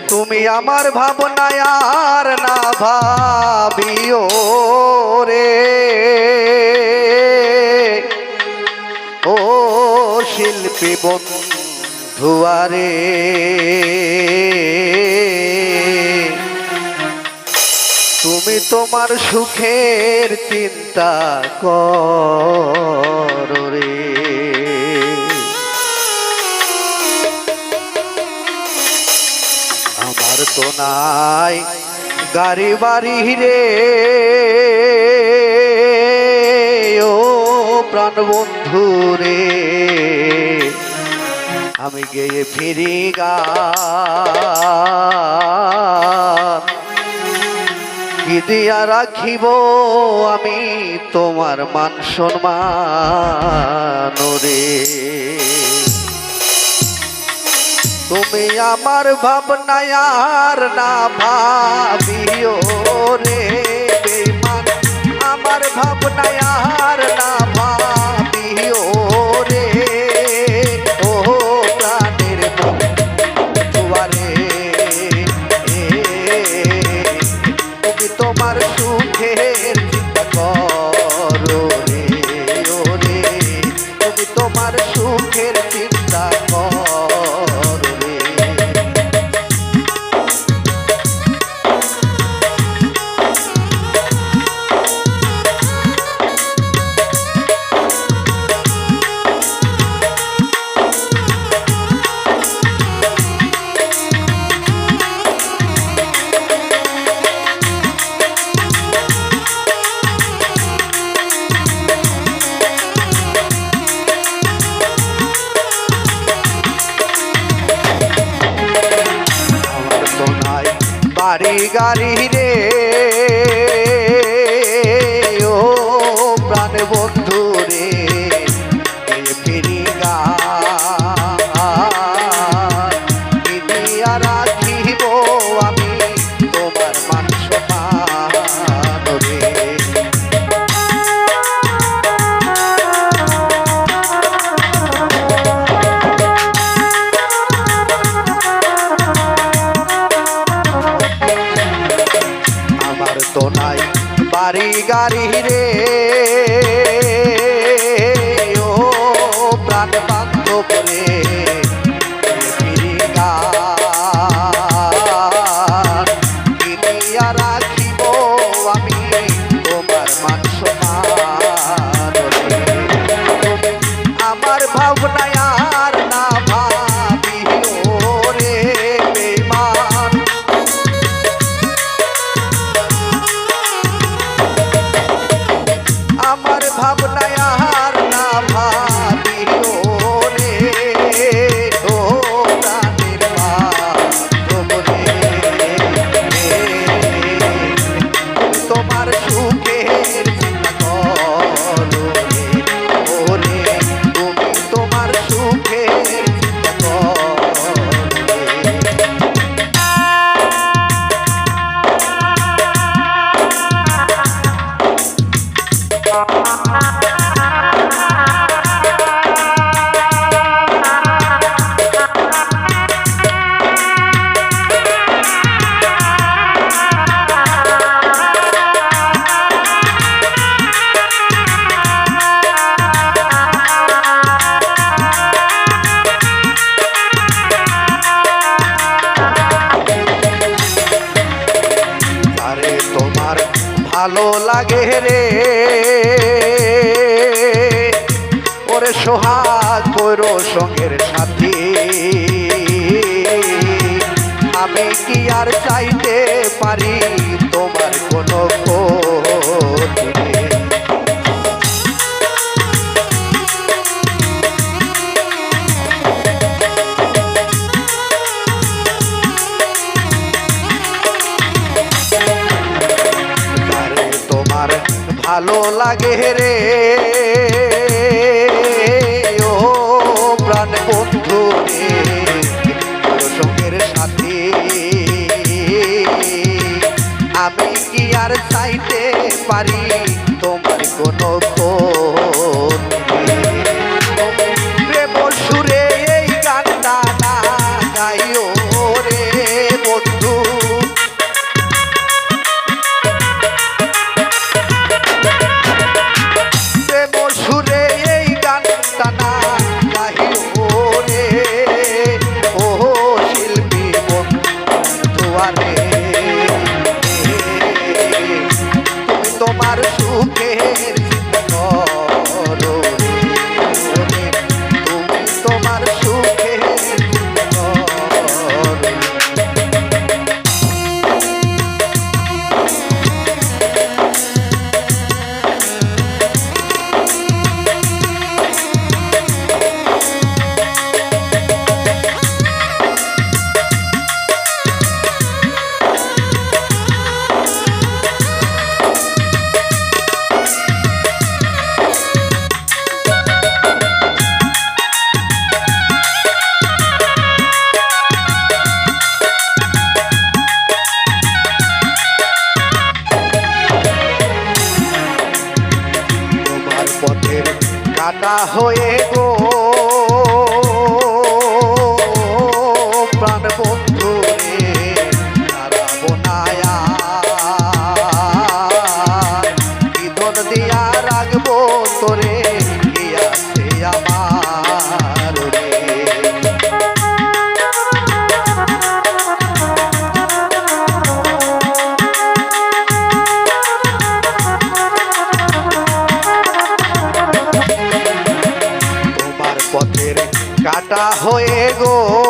তুমি আমার ভাবনায় আর না ভাবিও রে। ও শিল্পী বন্ধুয়ারে তুমি তোমার সুখের চিন্তা করো রে। আমার তো নাই গাড়ি বাড়ি রে। ও প্রাণ বন্ধু রে। আমি গেয়ে ফিরি কি দিয়া রাখিব আমি তোমার মান সম্মান রে? তুমি আমার ভাবনায় আর না ভাবিও রে বেমান। আমার ভাবনায় আর না ভাবিও বাড়ি গাড়ি রে। ও প্রাণ বন্ধু রে ফিরি গা কি গাড়ি রে। তোমার ভালো লাগে রে। ওরে সোহাগ তোর সঙ্গের সাথে। আমি কি আর চাইতে পারি তোমার ভালো লাগে রে। ও প্রাণ বন্ধু সঙ্গের সাথে। আমি কি আর চাইতে পারি? তোমার কোনো ক্ষতি i out of tune পথের কাটা হয়ে গো। প্রাণ বন্ধু তোরে। গো